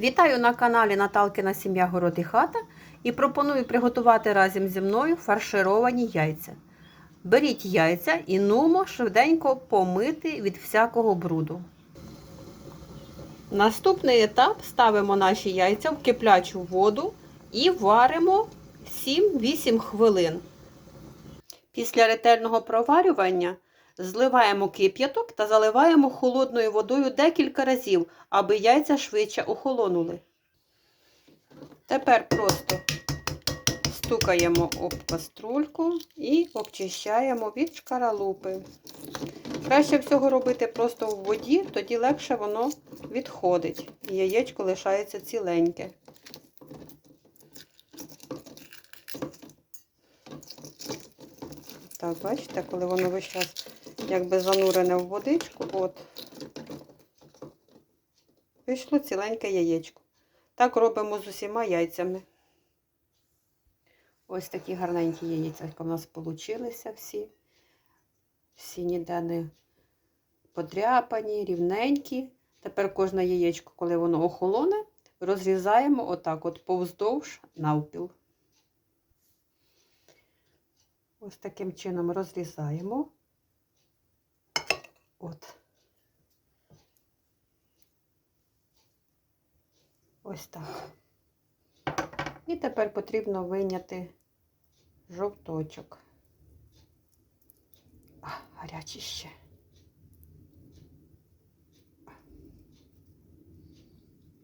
Вітаю на каналі Наталкина Сім'я Город і Хата і пропоную приготувати разом зі мною фаршировані яйця. Беріть яйця і нумо швиденько помити від всякого бруду. Наступний етап ставимо наші яйця в киплячу воду і варимо 7-8 хвилин. Після ретельного проварювання зливаємо кип'яток та заливаємо холодною водою декілька разів, аби яйця швидше охолонули. Тепер просто стукаємо об каструльку і обчищаємо від шкаралупи. Краще всього робити просто в воді, тоді легше воно відходить і яєчко лишається ціленьке. Так, бачите, коли воно весь час якби занурене в водичку, от, вийшло ціленьке яєчко. Так робимо з усіма яйцями. Ось такі гарненькі яйця у нас получилися всі. Всі ніде подряпані, рівненькі. Тепер кожне яєчко, коли воно охолоне, розрізаємо отак от повздовж навпіл. Ось таким чином розрізаємо. От. Ось так. І тепер потрібно вийняти жовточок. А, гарячий ще.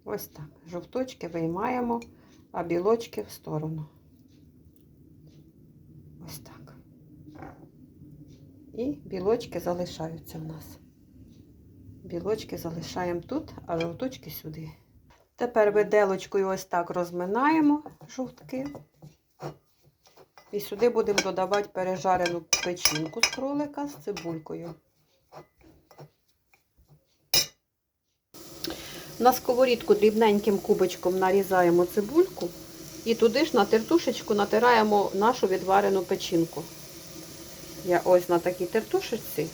Ось так. Жовточки виймаємо, а білочки в сторону. Ось так. І білочки залишаються в нас. Білочки залишаємо тут, а жовточки сюди. Тепер виделочкою ось так розминаємо жовтки. І сюди будемо додавати пережарену печінку з кролика з цибулькою. На сковорідку дрібненьким кубочком нарізаємо цибульку і туди ж на тертушечку натираємо нашу відварену печінку. Я ось на такій тертушечці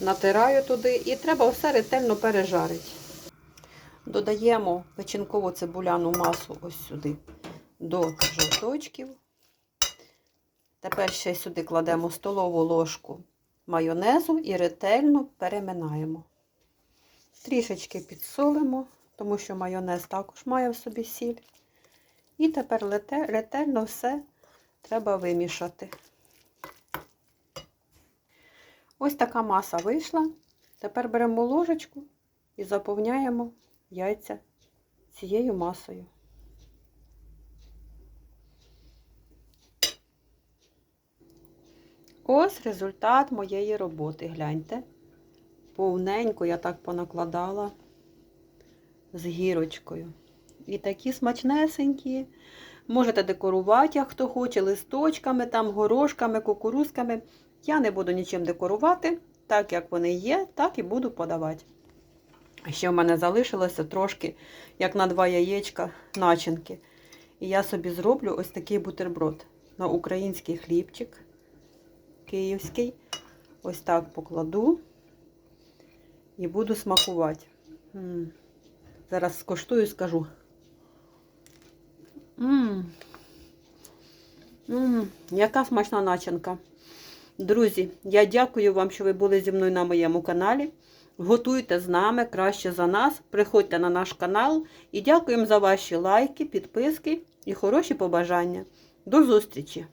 натираю туди і треба все ретельно пережарити. Додаємо печінкову цибуляну масу ось сюди до жовточків. Тепер ще сюди кладемо столову ложку майонезу і ретельно переминаємо. Трішечки підсолимо, тому що майонез також має в собі сіль. І тепер ретельно все треба вимішати. Ось така маса вийшла. Тепер беремо ложечку і заповняємо яйця цією масою. Ось результат моєї роботи. Гляньте. Повненько я так понакладала з гірочкою. І такі смачнесенькі. Можете декорувати, як хто хоче, листочками, там, горошками, кукурузками. Я не буду нічим декорувати. Так, як вони є, так і буду подавати. Ще в мене залишилося трошки, як на два яєчка, начинки. І я собі зроблю ось такий бутерброд на український хлібчик київський. Ось так покладу і буду смакувати. М -м. Зараз скоштую і скажу. Ммм. Ммм, яка смачна начинка. Друзі, я дякую вам, що ви були зі мною на моєму каналі. Готуйте з нами краще за нас. Приходьте на наш канал і дякуємо за ваші лайки, підписки і хороші побажання. До зустрічі!